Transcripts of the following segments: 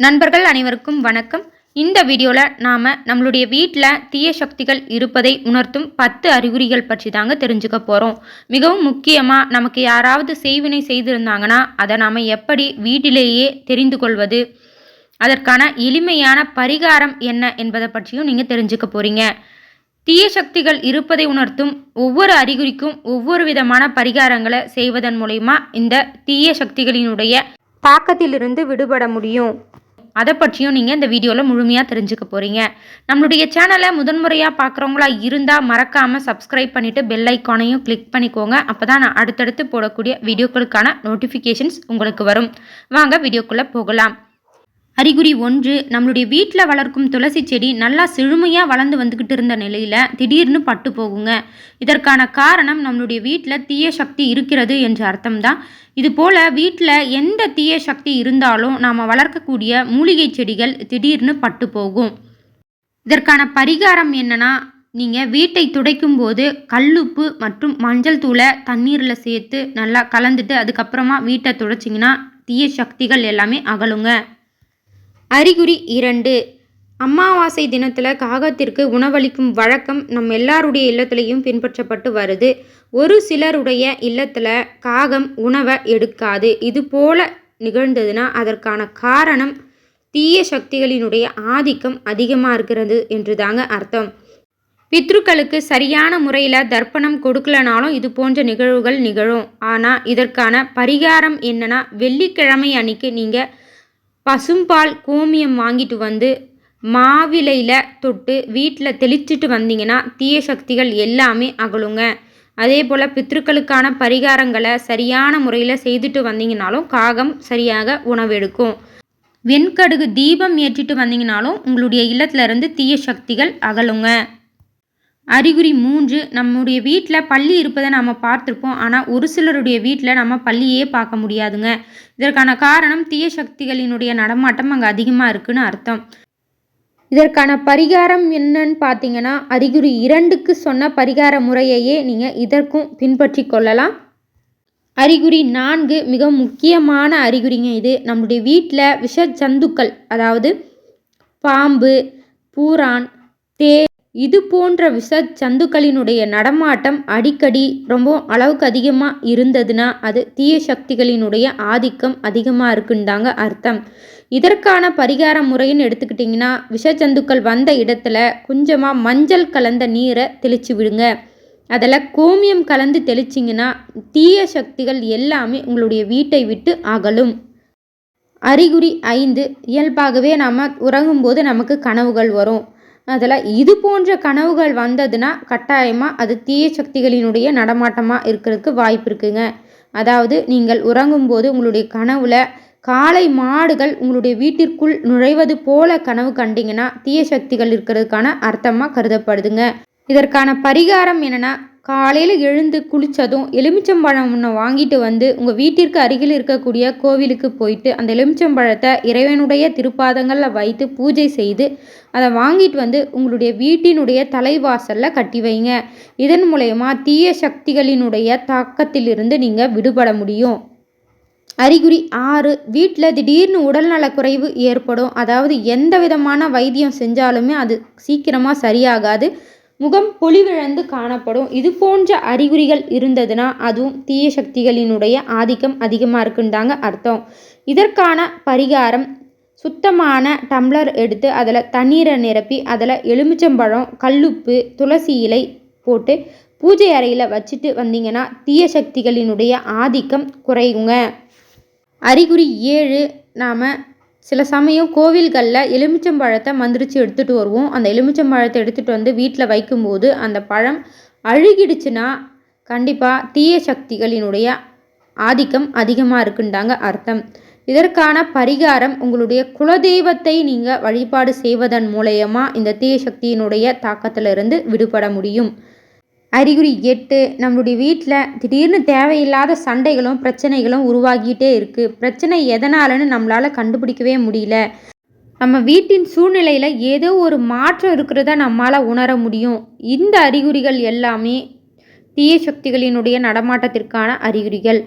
நண்பர்கள் அனைவருக்கும் வணக்கம். இந்த வீடியோவில் நாம் நம்மளுடைய வீட்டில் தீய சக்திகள் இருப்பதை உணர்த்தும் பத்து அறிகுறிகள் பற்றி தாங்க தெரிஞ்சுக்க போகிறோம் மிகவும் முக்கியமாக நமக்கு யாராவது செய்வினை செய்திருந்தாங்கன்னா அதை நாம் எப்படி வீட்டிலேயே தெரிந்து கொள்வது அதற்கான எளிமையான பரிகாரம் என்ன என்பதை பற்றியும் நீங்கள் தெரிஞ்சுக்க போகிறீங்க தீய சக்திகள் இருப்பதை உணர்த்தும் ஒவ்வொரு அறிகுறிக்கும் ஒவ்வொரு விதமான பரிகாரங்களை செய்வதன் மூலயமா இந்த தீய சக்திகளினுடைய தாக்கத்திலிருந்து விடுபட முடியும். அதை பற்றியும் நீங்கள் இந்த வீடியோவில் முழுமையாக தெரிஞ்சுக்க போகிறீங்க நம்மளுடைய சேனலை முதன்முறையாக பார்க்குறவங்களா இருந்தால் மறக்காமல் சப்ஸ்கிரைப் பண்ணிவிட்டு பெல் ஐக்கானையும் கிளிக் பண்ணிக்கோங்க. அப்போ தான் நான் அடுத்தடுத்து போடக்கூடிய வீடியோக்களுக்கான நோட்டிஃபிகேஷன்ஸ் உங்களுக்கு வரும். வாங்க வீடியோக்குள்ளே போகலாம். அறிகுறி ஒன்று நம்மளுடைய வீட்டில் வளர்க்கும் துளசி செடி நல்லா செழுமையாக வளர்ந்து வந்துக்கிட்டு இருந்த நிலையில் திடீர்னு பட்டு போகுங்க. இதற்கான காரணம் நம்மளுடைய வீட்டில் தீய சக்தி இருக்கிறது என்ற அர்த்தம் தான் இது போல் வீட்டில் எந்த தீய சக்தி இருந்தாலும் நாம் வளர்க்கக்கூடிய மூலிகை செடிகள் திடீர்னு பட்டு போகும். இதற்கான பரிகாரம் என்னன்னா நீங்கள் வீட்டை துடைக்கும் போது கல்லுப்பு மற்றும் மஞ்சள் தூளை தண்ணீரில் சேர்த்து நல்லா கலந்துட்டு அதுக்கப்புறமா வீட்டை துடைச்சிங்கன்னா தீய சக்திகள் எல்லாமே அகலுங்க. அறிகுறி இரண்டு. அமாவாசை தினத்தில் காகத்திற்கு உணவளிக்கும் வழக்கம் நம் எல்லாருடைய இல்லத்துலேயும் பின்பற்றப்பட்டு வருது. ஒரு சிலருடைய இல்லத்தில் காகம் உணவை எடுக்காது. இது போல நிகழ்ந்ததுன்னா அதற்கான காரணம் தீய சக்திகளினுடைய ஆதிக்கம் அதிகமாக இருக்கிறது என்று தாங்க அர்த்தம். பித்ருக்களுக்கு சரியான முறையில் தர்ப்பணம் கொடுக்கலனாலும் இது போன்ற நிகழ்வுகள் நிகழும். ஆனால் இதற்கான பரிகாரம் என்னன்னா வெள்ளிக்கிழமை அன்னைக்கு நீங்கள் பசும்பால் கோமியம் வாங்கிட்டு வந்து மாவிலையில் தொட்டு வீட்டில் தெளிச்சிட்டு வந்தீங்கன்னா தீய சக்திகள் எல்லாமே அகலுங்க. அதே போல் பித்ருக்களுக்கான பரிகாரங்களை சரியான முறையில் செய்துட்டு வந்தீங்கனாலும் காகம் சரியாக உணவெடுக்கும். வெண்கடுகு தீபம் ஏற்றிட்டு வந்தீங்கனாலும் உங்களுடைய இல்லத்திலிருந்து தீய சக்திகள் அகலுங்க. அறிகுறி மூன்று நம்முடைய வீட்டில் பள்ளி இருப்பதை நம்ம பார்த்துருப்போம். ஆனால் ஒரு சிலருடைய வீட்டில் நம்ம பள்ளியே பார்க்க முடியாதுங்க. இதற்கான காரணம் தீய சக்திகளினுடைய நடமாட்டம் அங்கே அதிகமாக இருக்குன்னு அர்த்தம். இதற்கான பரிகாரம் என்னன்னு பார்த்தீங்கன்னா அறிகுறி இரண்டுக்கு சொன்ன பரிகார முறையையே நீங்கள் இதற்கும் பின்பற்றி கொள்ளலாம். அறிகுறி நான்கு மிக முக்கியமான அறிகுறிங்க இது. நம்முடைய வீட்டில் விஷ ஜந்துக்கள் அதாவது பாம்பு பூரான் தே இது போன்ற விஷ சந்துக்களினுடைய நடமாட்டம் அடிக்கடி ரொம்ப அளவுக்கு அதிகமாக இருந்ததுன்னா அது தீய சக்திகளினுடைய ஆதிக்கம் அதிகமாக இருக்குதுன்தாங்க அர்த்தம். இதற்கான பரிகார முறைன்னு எடுத்துக்கிட்டிங்கன்னா விஷச்சந்துக்கள் வந்த இடத்துல கொஞ்சமாக மஞ்சள் கலந்த நீரை தெளித்து விடுங்க. அதில் கோமியம் கலந்து தெளிச்சிங்கன்னா தீய சக்திகள் எல்லாமே உங்களுடைய வீட்டை விட்டு அகலும். அறிகுறி ஐந்து இயல்பாகவே நாம் உறங்கும்போது நமக்கு கனவுகள் வரும். அதில் இது போன்ற கனவுகள் வந்ததுன்னா கட்டாயமாக அது தீய சக்திகளினுடைய நடமாட்டமாக இருக்கிறதுக்கு வாய்ப்பு இருக்குங்க. அதாவது நீங்கள் உறங்கும்போது உங்களுடைய கனவுல காளை மாடுகள் உங்களுடைய வீட்டிற்குள் நுழைவது போல கனவு கண்டிங்கன்னா தீய சக்திகள் இருக்கிறதுக்கான அர்த்தமாக கருதப்படுதுங்க. இதற்கான பரிகாரம் என்னென்னா காலையில் எழுந்து குளித்ததும் எலுமிச்சம்பழம் ஒன்று வாங்கிட்டு வந்து உங்கள் வீட்டிற்கு அருகில் இருக்கக்கூடிய கோவிலுக்கு போயிட்டு அந்த எலுமிச்சம்பழத்தை இறைவனுடைய திருப்பாதங்களில் வைத்து பூஜை செய்து அதை வாங்கிட்டு வந்து உங்களுடைய வீட்டினுடைய தலைவாசலில் கட்டி வைங்க. இதன் மூலயமா தீய சக்திகளினுடைய தாக்கத்திலிருந்து நீங்கள் விடுபட முடியும். அறிகுறி ஆறு வீட்டில் திடீர்னு உடல்நலக்குறைவு ஏற்படும். அதாவது எந்த விதமான வைத்தியம் செஞ்சாலுமே அது சீக்கிரமாக சரியாகாது. முகம் பொலிவிழந்து காணப்படும். இது போன்ற அறிகுறிகள் இருந்ததுன்னா அதுவும் தீய சக்திகளினுடைய ஆதிக்கம் அதிகமாக இருக்குன்னு தாங்க அர்த்தம். இதற்கான பரிகாரம் சுத்தமான டம்ளர் எடுத்து அதில் தண்ணீரை நிரப்பி அதில் எலுமிச்சம்பழம் கல்லுப்பு துளசி இலை போட்டு பூஜை அறையில் வச்சுட்டு வந்தீங்கன்னா தீய சக்திகளினுடைய ஆதிக்கம் குறையுங்க. அறிகுறி ஏழு நாம் சில சமயம் கோவில்களில் எலுமிச்சம்பழத்தை மந்திரிச்சு எடுத்துகிட்டு வருவோம். அந்த எலுமிச்சம்பழத்தை எடுத்துகிட்டு வந்து வீட்டில் வைக்கும்போது அந்த பழம் அழுகிடுச்சுன்னா கண்டிப்பாக தீய சக்திகளினுடைய ஆதிக்கம் அதிகமாக இருக்குண்டாங்க அர்த்தம். இதற்கான பரிகாரம் உங்களுடைய குலதெய்வத்தை நீங்கள் வழிபாடு செய்வதன் மூலயமா இந்த தீய சக்தியினுடைய தாக்கத்திலிருந்து விடுபட முடியும். அறிகுறி எட்டு நம்மளுடைய வீட்டில் திடீர்னு தேவையில்லாத சண்டைகளும் பிரச்சனைகளும் உருவாகிட்டே இருக்குது பிரச்சனை எதனாலன்னு நம்மளால் கண்டுபிடிக்கவே முடியல. நம்ம வீட்டின் சூழ்நிலையில் ஏதோ ஒரு மாற்றம் இருக்கிறத நம்மளால் உணர முடியும். இந்த அறிகுறிகள் எல்லாமே தீய சக்திகளினுடைய நடமாட்டத்திற்கான அறிகுறிகள்.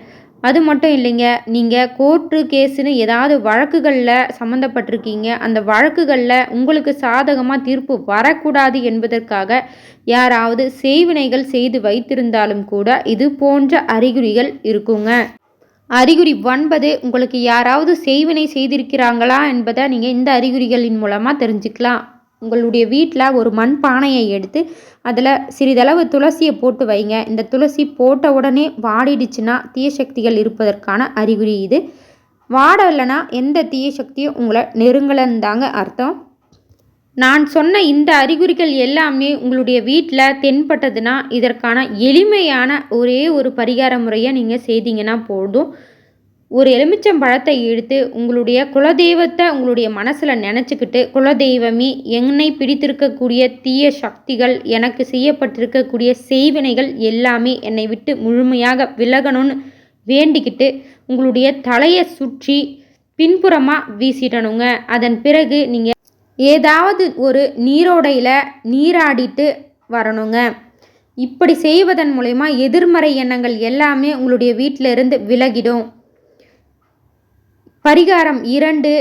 அது மட்டும் இல்லைங்க நீங்கள் கோர்ட்டு கேஸுன்னு ஏதாவது வழக்குகளில் சம்மந்தப்பட்டிருக்கீங்க அந்த வழக்குகளில் உங்களுக்கு சாதகமாக தீர்ப்பு வரக்கூடாது என்பதற்காக யாராவது செய்வினைகள் செய்து வைத்திருந்தாலும் கூட இது போன்ற அறிகுறிகள் இருக்குங்க. அறிகுறி ஒன்பது உங்களுக்கு யாராவது செய்வினை செய்திருக்கிறாங்களா என்பதை நீங்கள் இந்த அறிகுறிகளின் மூலமாக தெரிஞ்சுக்கலாம். உங்களுடைய வீட்டில் ஒரு மண் பானையை எடுத்து அதில் சிறிதளவு துளசியை போட்டு வைங்க. இந்த துளசி போட்ட உடனே வாடிடுச்சுன்னா தீய சக்திகள் இருப்பதற்கான அறிகுறி இது. வாடலைன்னா எந்த தீய சக்தியும் உங்களை நெருங்கலன்னு தாங்க அர்த்தம். நான் சொன்ன இந்த அறிகுறிகள் எல்லாமே உங்களுடைய வீட்டில் தென்பட்டதுன்னா இதற்கான எளிமையான ஒரே ஒரு பரிகார முறையை நீங்கள் செய்தீங்கன்னா போதும். ஒரு எலுமிச்சம் பழத்தை இழுத்து உங்களுடைய குலதெய்வத்தை உங்களுடைய மனசில் நினச்சிக்கிட்டு குலதெய்வமே என்னை பிடித்திருக்கக்கூடிய தீய சக்திகள் எனக்கு செய்யப்பட்டிருக்கக்கூடிய செய்வினைகள் எல்லாமே என்னை விட்டு முழுமையாக விலகணும்னு வேண்டிக்கிட்டு உங்களுடைய தலையை சுற்றி பின்புறமாக வீசிடணுங்க. அதன் பிறகு நீங்கள் ஏதாவது ஒரு நீரோடையில் நீராடிட்டு வரணுங்க. இப்படி செய்வதன் மூலயமா எதிர்மறை எண்ணங்கள் எல்லாமே உங்களுடைய வீட்டில் இருந்து விலகிடும். பரிகாரம் இரண்டு.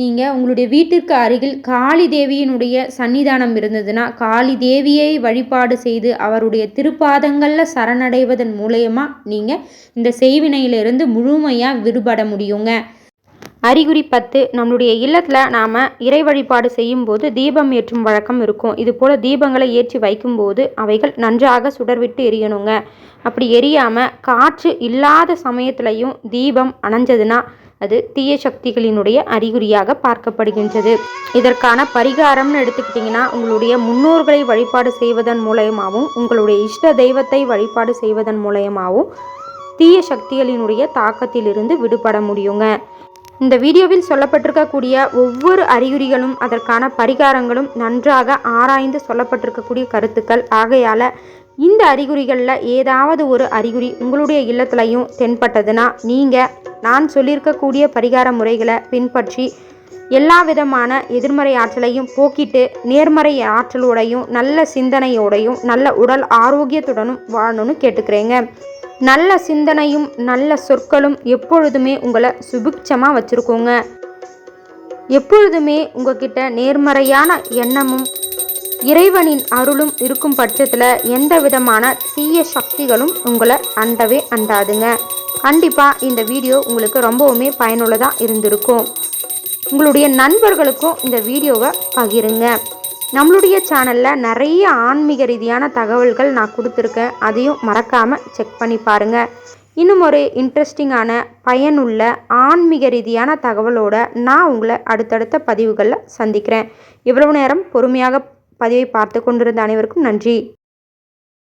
நீங்கள் உங்களுடைய வீட்டிற்கு அருகில் காளி தேவியினுடைய சன்னிதானம் இருந்ததுன்னா காளி தேவியை வழிபாடு செய்து அவருடைய திருப்பாதங்களில் சரணடைவதன் மூலயமா நீங்கள் இந்த செய்வினையிலிருந்து முழுமையாக விடுபட முடியுங்க. அறிகுறி பத்து. நம்மளுடைய இல்லத்தில் நாம் இறை வழிபாடு செய்யும்போது தீபம் ஏற்றும் வழக்கம் இருக்கும். இது போல் தீபங்களை ஏற்றி வைக்கும்போது அவைகள் நன்றாக சுடர்விட்டு எரியணுங்க. அப்படி எரியாமல் காற்று இல்லாத சமயத்துலையும் தீபம் அணைஞ்சதுன்னா அது தீய சக்திகளினுடைய அறிகுறியாக பார்க்கப்படுகின்றது. இதற்கான பரிகாரம்னு எடுத்துக்கிட்டிங்கன்னா உங்களுடைய முன்னோர்களை வழிபாடு செய்வதன் மூலயமாவும் உங்களுடைய இஷ்ட தெய்வத்தை வழிபாடு செய்வதன் மூலயமாவும் தீய சக்திகளினுடைய தாக்கத்திலிருந்து விடுபட முடியுங்க. இந்த வீடியோவில் சொல்லப்பட்டிருக்கக்கூடிய ஒவ்வொரு அறிகுறிகளும் அதற்கான பரிகாரங்களும் நன்றாக ஆராய்ந்து சொல்லப்பட்டிருக்கக்கூடிய கருத்துக்கள். ஆகையால் இந்த அறிகுறிகளில் ஏதாவது ஒரு அறிகுறி உங்களுடைய இல்லத்துலையும் தென்பட்டதுன்னா நீங்கள் நான் சொல்லியிருக்கக்கூடிய பரிகார முறைகளை பின்பற்றி எல்லா விதமான எதிர்மறை ஆற்றலையும் போக்கிட்டு நேர்மறை ஆற்றலோடையும் நல்ல சிந்தனையோடையும் நல்ல உடல் ஆரோக்கியத்துடனும் வாழணும்னு கேட்டுக்கிறேங்க. நல்ல சிந்தனையும் நல்ல சொற்களும் எப்பொழுதுமே உங்களை சுபிக்ஷமாக வச்சுருக்கோங்க. எப்பொழுதுமே உங்ககிட்ட நேர்மறையான எண்ணமும் இறைவனின் அருளும் இருக்கும் பட்சத்தில் எந்த விதமான தீய சக்திகளும் உங்களை அண்டவே அண்டாதுங்க. கண்டிப்பாக இந்த வீடியோ உங்களுக்கு ரொம்பவுமே பயனுள்ளதாக இருந்திருக்கும். உங்களுடைய நண்பர்களுக்கும் இந்த வீடியோவை பகிருங்க. நம்மளுடைய சேனலில் நிறைய ஆன்மீக ரீதியான தகவல்கள் நான் கொடுத்துருக்கேன். அதையும் மறக்காமல் செக் பண்ணி பாருங்கள் இன்னும் ஒரு இன்ட்ரெஸ்டிங்கான பயனுள்ள ஆன்மீக ரீதியான தகவலோட நான் உங்களை அடுத்தடுத்த பதிவுகளில் சந்திக்கிறேன். இவ்வளவு நேரம் பொறுமையாக பதிவை பார்த்து கொண்டிருந்த அனைவருக்கும் நன்றி.